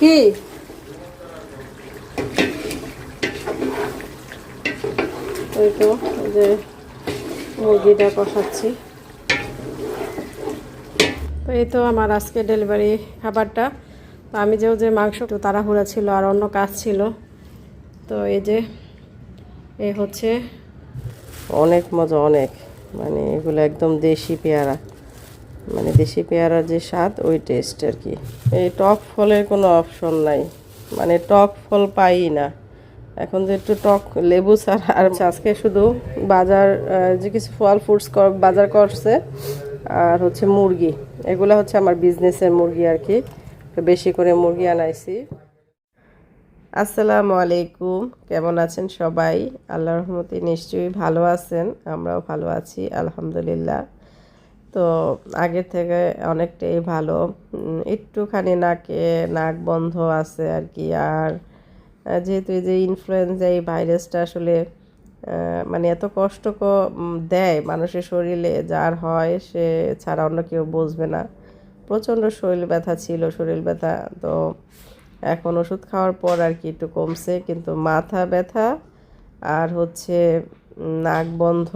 কি? ওই তো যে মুরগিটা কষাচ্ছি। তো এই তো আমার আজকে ডেলিভারি খাবারটা। তো আমি যেও যে মাংস একটু তাড়াহুড়া ছিল আর অন্য কাজ ছিল, তো এই যে এ হচ্ছে অনেক মজা, অনেক। মানে এগুলো একদম দেশি পেয়ারা। মানে দেশি পেয়ারার যে স্বাদ, ওই টেস্ট আর কি। এই টক ফলের কোনো অপশন নাই। মানে টক ফল পাই না। এখন যে একটু টক লেবু আর আজকে শুধু বাজার যে কিছু ফল ফ্রুটস বাজার করছে, আর হচ্ছে মুরগি। এগুলো হচ্ছে আমার বিজনেসের মুরগি আর কি। বেশি করে মুরগি আনাইছি। আসসালামু আলাইকুম। কেমন আছেন সবাই? আল্লাহ রহমতে নিশ্চয়ই ভালো আছেন। আমরাও ভালো আছি, আলহামদুলিল্লাহ। তো আগের থেকে অনেকটাই ভালো। একটুখানি নাকে নাক বন্ধ আছে আর কি আর যেহেতু এই যে ইনফ্লুয়েঞ্জা এই ভাইরাসটা আসলে মানে এত কষ্ট দেয় মানুষের শরীরে, যার হয় সে ছাড়া অন্য কেউ বুঝবে না। প্রচণ্ড শরীর ব্যথা ছিল, শরীর ব্যথা। তো এখন ওষুধ খাওয়ার পর আর কি একটু কমছে, কিন্তু মাথা ব্যথা আর হচ্ছে নাক বন্ধ।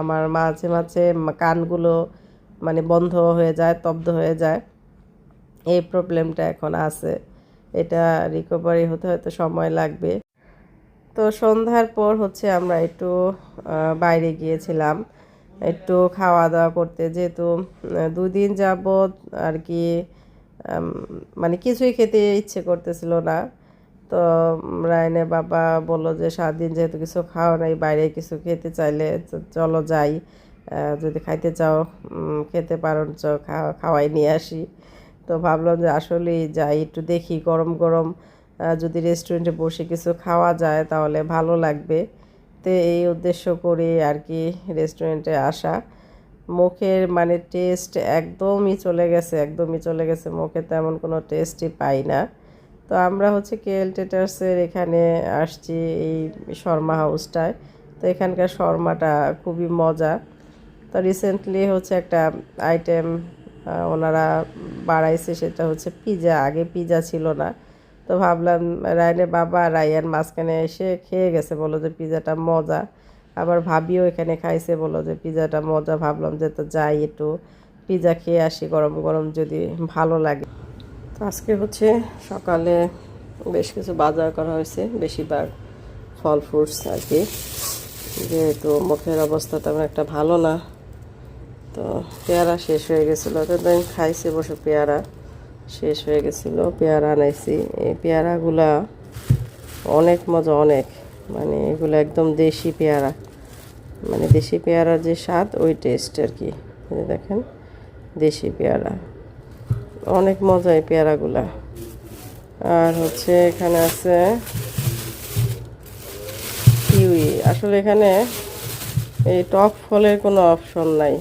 আমার মাঝে মাঝে কানগুলো মানে বন্ধ হয়ে যায়, স্তব্ধ হয়ে যায়। এই প্রবলেমটা এখন আছে। এটা রিকভারি হতে হয়তো সময় লাগবে। তো সন্ধ্যার পর হচ্ছে আমরা একটু বাইরে গিয়েছিলাম। একটু খাওয়া দাওয়া করতে। যেহেতু দুদিন যাবৎ আর কি মানে কিছুই খেতে ইচ্ছে করতেছিল না। তো উম, রায়নের বাবা বলল যে সাত দিন যেহেতু কিছু খাওয়া নাই বাইরে কিছু খেতে চাইলে চলো যাই। যদি খাইতে চাও খেতে পারো চ খাওয়া- খাওয়াই নিয়ে আসি। তো ভাবলাম যে আসলেই যাই একটু দেখি গরম গরম। যদি রেস্টুরেন্টে বসে কিছু খাওয়া যায় তাহলে ভালো লাগবে। তো এই উদ্দেশ্য করে আর কি রেস্টুরেন্টে আসা। মুখের মানে টেস্ট একদমই চলে গেছে একদমই চলে গেছে। মুখে তেমন কোনো টেস্টই পাই না। তো আমরা হচ্ছে কেএল টেটার্সের এখানে আসছি এই শর্মা হাউসটায়। তো এখানকার শর্মাটা খুবই মজা। তো রিসেন্টলি হচ্ছে একটা আইটেম ওনারা বাড়াইছে, সেটা হচ্ছে পিজা আগে পিজা ছিল না। তো ভাবলাম, রায়নের বাবা রায়ান মাঝখানে এসে খেয়ে গেছে বলো যে পিজাটা মজা। আবার ভাবিও এখানে খাইছে বলো যে পিজাটা মজা। ভাবলাম যে তো যাই একটু পিজা খেয়ে আসি, গরম গরম যদি ভালো লাগে। আজকে হচ্ছে সকালে বেশ কিছু বাজার করা হয়েছে, বেশিরভাগ ফল ফ্রুটস আর কি। যেহেতু মুখের অবস্থা তেমন একটা ভালো না, তো পেয়ারা শেষ হয়ে গেছিল। তো দেন খাইছে বসে পেয়ারা, শেষ হয়ে গেছিল। পেয়ারা আনাইছি। এই পেয়ারাগুলা অনেক মজা, অনেক। মানে এগুলো একদম দেশি পেয়ারা। মানে দেশি পেয়ারার যে স্বাদ, ওই টেস্ট আর কি। দেখেন, দেশি পেয়ারা। অনেক মজা এই পেয়ারাগুলা। আর হচ্ছে এখানে আছে কিউই। আসলে এখানে এই টক ফলের কোনো অপশন নাই।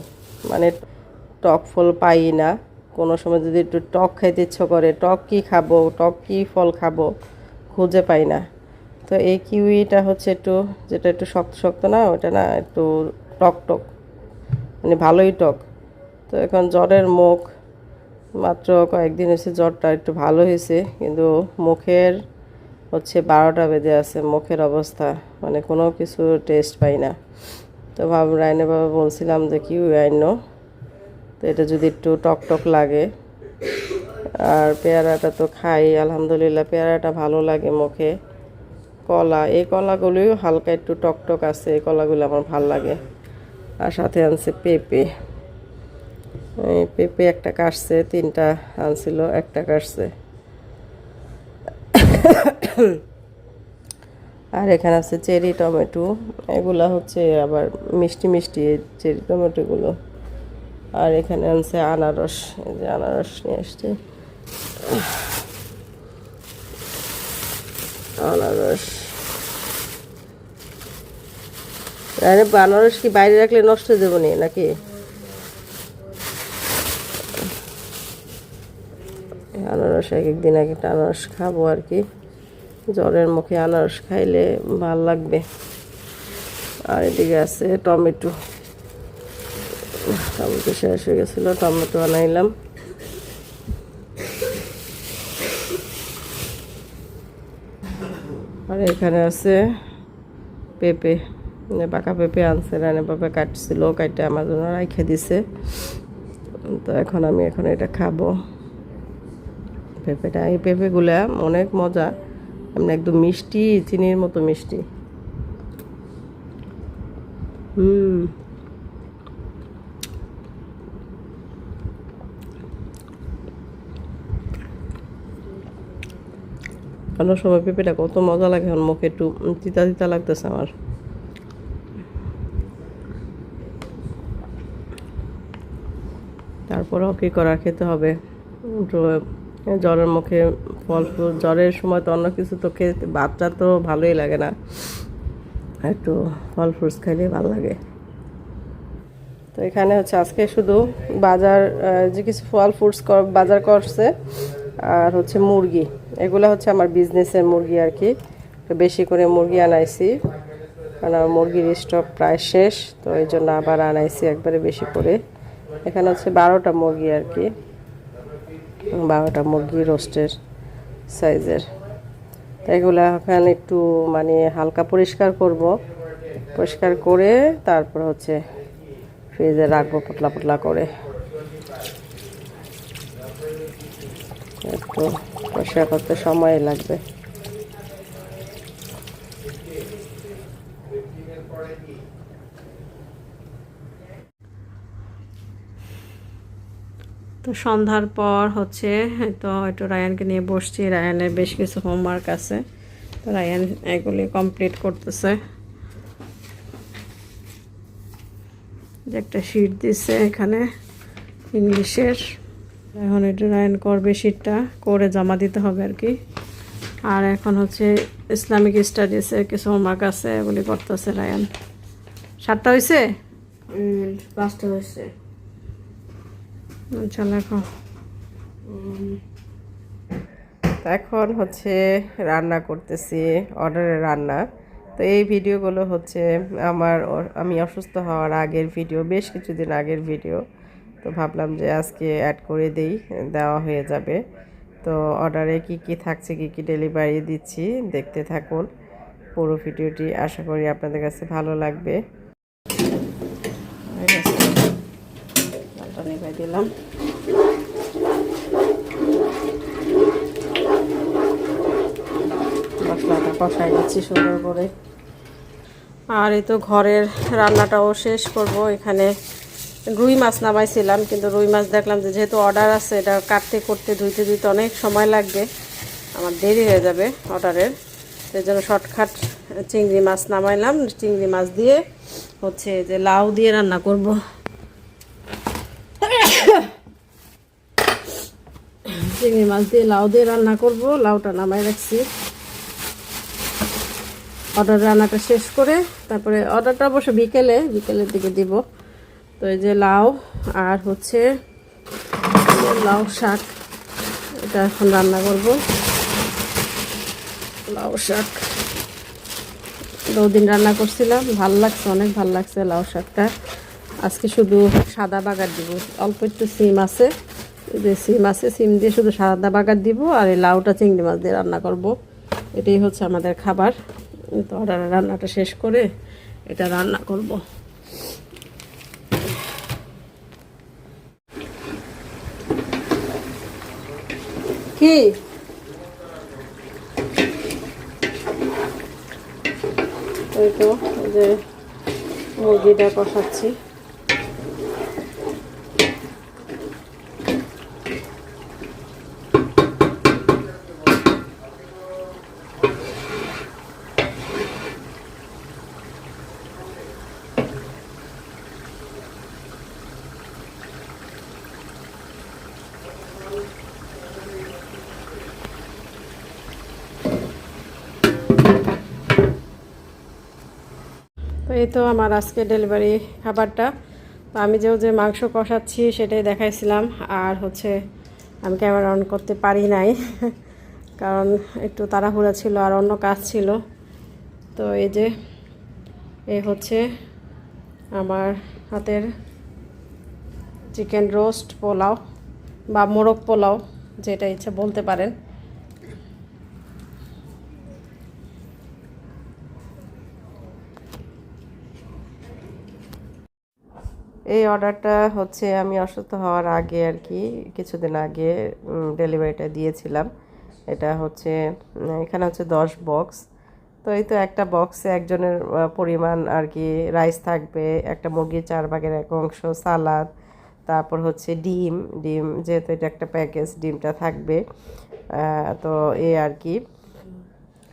মানে টক ফল পাই না। কোনো সময় যদি একটু টক খাইতে ইচ্ছে করে, টক কি খাব, টক কি ফল খাব, খুঁজে পাই না। তো এই কিউইটা হচ্ছে একটু, যেটা একটু শক্ত শক্ত না ওটা না একটু টক টক। মানে ভালোই টক। তো এখন জ্বরের মুখ মাত্র কয়েকদিন হয়েছে জ্বরটা একটু ভালো হয়েছে, কিন্তু মুখের হচ্ছে বারোটা বেজে আছে, মুখের অবস্থা মানে কোনো কিছু টেস্ট পাই না। তো ভাব রায়নে বাবা বলছিলাম যে, কি আইন তো এটা যদি একটু টক টক লাগে। আর পেয়ারাটা তো খাই, আলহামদুলিল্লাহ পেয়ারাটা ভালো লাগে মুখে। কলা, এই কলাগুলিও হালকা একটু টক টক আছে, এই কলাগুলো আমার ভালো লাগে। আর সাথে আনছে পেঁপে। পেঁপে একটা কাটছে, তিনটা আনছিল, একটা কাটছে। আর এখানে আছে চেরি টমেটো, এগুলা হচ্ছে আবার মিষ্টি মিষ্টি চেরি টমেটোগুলো। আর এখানে আনছে আনারস, এই যে আনারস নিয়ে আসছে। আনারস। আরে আনারস কি বাইরে রাখলে নষ্ট হয়ে যাব নাকি? এক একদিন এক একটা আনারস খাব আর কি। জ্বরের মুখে আনারস খাইলে ভালো লাগবে। আর এদিকে আছে টমেটো। টমেটো শেষ হয়ে গেছিল, টমেটো আনাইলাম। আর এখানে আছে পেঁপে। মানে পাকা পেঁপে আনছে, রানে পেঁপে কাটছিল কাটতে আমার জন্য রাইখে দিছে। তো এখন আমি এখন এটা খাব। পেঁপেটা। এই পেঁপেগুলা অনেক মজা। এমনি একদম মিষ্টি, চিনির মতো মিষ্টি। হুম। অন্য সময় পেঁপেটা কত মজা লাগে এখন মুখে, একটু তিতা তিতা লাগতেছে আমার। তারপরেও কী করার খেতে হবে? জ্বরের মুখে ফল ফুল জ্বরের সময় তো অন্য কিছু তো খেতে, বাচ্চা তো ভালোই লাগে না। একটু ফল ফ্রুটস খাইলে ভালো লাগে। তো এখানে হচ্ছে আজকে শুধু বাজার যে কিছু ফল ফ্রুটস বাজার করছে, আর হচ্ছে মুরগি। এগুলো হচ্ছে আমার বিজনেসের মুরগি আর কি। তো বেশি করে মুরগি আনাইছি, কারণ আমার মুরগির স্টক প্রায় শেষ, তো এই জন্য আবার আনাইছি একবারে বেশি করে। এখানে হচ্ছে বারোটা মুরগি আর কি। বারোটা মুরগি রোস্টের সাইজের তো এগুলো এখন একটু মানে হালকা পরিষ্কার করব। পরিষ্কার করে তারপর হচ্ছে ফ্রিজে রাখব পাতলা পাতলা করে। একটু পরিষ্কার করতে সময় লাগবে। তো সন্ধ্যার পর হচ্ছে তো একটু রায়ানকে নিয়ে বসছি, রায়ানের বেশ কিছু হোমওয়ার্ক আছে। তো রায়ান এগুলি কমপ্লিট করতেছে। যে একটা শিট দিছে এখানে, ইংলিশের। এখন একটু রায়ান করবে শিটটা করে জমা দিতে হবে আর কি। আর এখন হচ্ছে ইসলামিক স্টাডিজের কিছু হোমওয়ার্ক আছে, এগুলি করতেছে রায়ান। সাতটা হয়েছে পাঁচটা হয়েছে এখন। হচ্ছে রান্না করতেছি, অর্ডারের রান্না। তো এই ভিডিওগুলো হচ্ছে আমার আমি অসুস্থ হওয়ার আগের ভিডিও, বেশ কিছুদিন আগের ভিডিও। তো ভাবলাম যে আজকে অ্যাড করে দেই, দেওয়া হয়ে যাবে। তো অর্ডারে কি কি থাকছে, কি কি ডেলিভারি দিচ্ছি, দেখতে থাকুন। পুরো ভিডিওটি আশা করি আপনাদের কাছে ভালো লাগবে হয়ে গেছে। ডালটা নেবাই দিলাম। মশলাটা কষাই দিচ্ছি সুন্দর করে। আর এই তো ঘরের রান্নাটাও শেষ করব। এখানে রুই মাছ নামাইছিলাম, কিন্তু রুই মাছ দেখলাম যে যেহেতু অর্ডার আছে, এটা কাটতে করতে ধুইতে ধুইতে অনেক সময় লাগবে। আমার দেরি হয়ে যাবে অর্ডারের। সেই জন্য শর্টকাট চিংড়ি মাছ নামাইলাম। চিংড়ি মাছ দিয়ে হচ্ছে যে লাউ দিয়ে রান্না করব। চিংড়ি মাছ দিয়ে লাউ দিয়ে রান্না করব। লাউটা নামাই রাখছি। অর্ডার রান্নাটা শেষ করে তারপরে অর্ডারটা অবশ্য বিকেলে, বিকেলের দিকে দিব। তো এই যে লাউ আর হচ্ছে লাউ শাক, এটা এখন রান্না করব। লাউ শাক। দিন রান্না করছিলাম, ভালো লাগছে, অনেক ভালো লাগছে লাউ শাকটা। আজকে শুধু সাদা বাগার দিব, অল্প একটু সিম আছে। যে সিম আছে, সিম দিয়ে শুধু সাদা বাগার দিব আর এই লাউটা চিংড়ি মাছ দিয়ে রান্না করব। এটাই হচ্ছে আমাদের খাবার। তো রান্নাটা শেষ করে এটা রান্না করব। কি? ওই তো যে মুরগিটা কষাচ্ছি। এই তো আমার আজকে ডেলিভারি খাবারটা। তো আমি যেও যে মাংস কষাচ্ছি সেটাই দেখাইছিলাম। আর হচ্ছে আমি ক্যামেরা অন করতে পারি নাই, কারণ একটু তাড়াহুড়া ছিল আর অন্য কাজ ছিল। তো এই যে, এ হচ্ছে আমার হাতের চিকেন রোস্ট পোলাও বা মোরগ পোলাও, যেটা ইচ্ছা বলতে পারেন। এই অর্ডারটা হচ্ছে আমি অসুস্থ হওয়ার আগে আর কি, কিছুদিন আগে ডেলিভারিটা দিয়েছিলাম। এটা হচ্ছে এখানে হচ্ছে দশ বক্স। তো এই তো একটা বক্সে একজনের পরিমাণ আর কি রাইস থাকবে, একটা মুরগির চার ভাগের এক অংশ, সালাদ, তারপর হচ্ছে ডিম। ডিম যেহেতু এটা একটা প্যাকেজ, ডিমটা থাকবে। তো এই আর কি।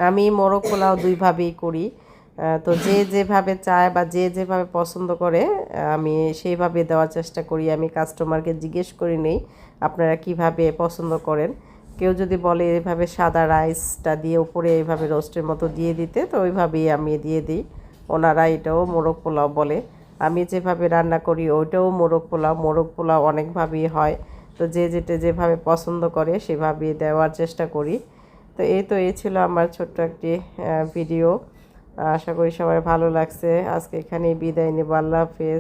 আমি মোরগ পোলাও দুইভাবেই করি। তো যে যেভাবে চায় বা যে যেভাবে পছন্দ করে, আমি সেইভাবে দেওয়ার চেষ্টা করি। আমি কাস্টমারকে জিজ্ঞেস করি নেই, আপনারা কীভাবে পছন্দ করেন? কেউ যদি বলে এভাবে সাদা রাইসটা দিয়ে উপরে এইভাবে রোস্টের মতো দিয়ে দিতে, তো ওইভাবেই আমি দিয়ে দিই। ওনারা এটাও মোরগ পোলাও বলে। আমি যেভাবে রান্না করি, ওইটাও মোরগ পোলাও। মোরগ পোলাও অনেকভাবেই হয়। তো যে যেটা যেভাবে পছন্দ করে সেভাবে দেওয়ার চেষ্টা করি। তো এই তো, এই ছিল আমার ছোট্ট একটি ভিডিও আশা করি সবাই ভালো লাগছে। আজকে এখানেই বিদায় নেব। আল্লাহ হাফেজ।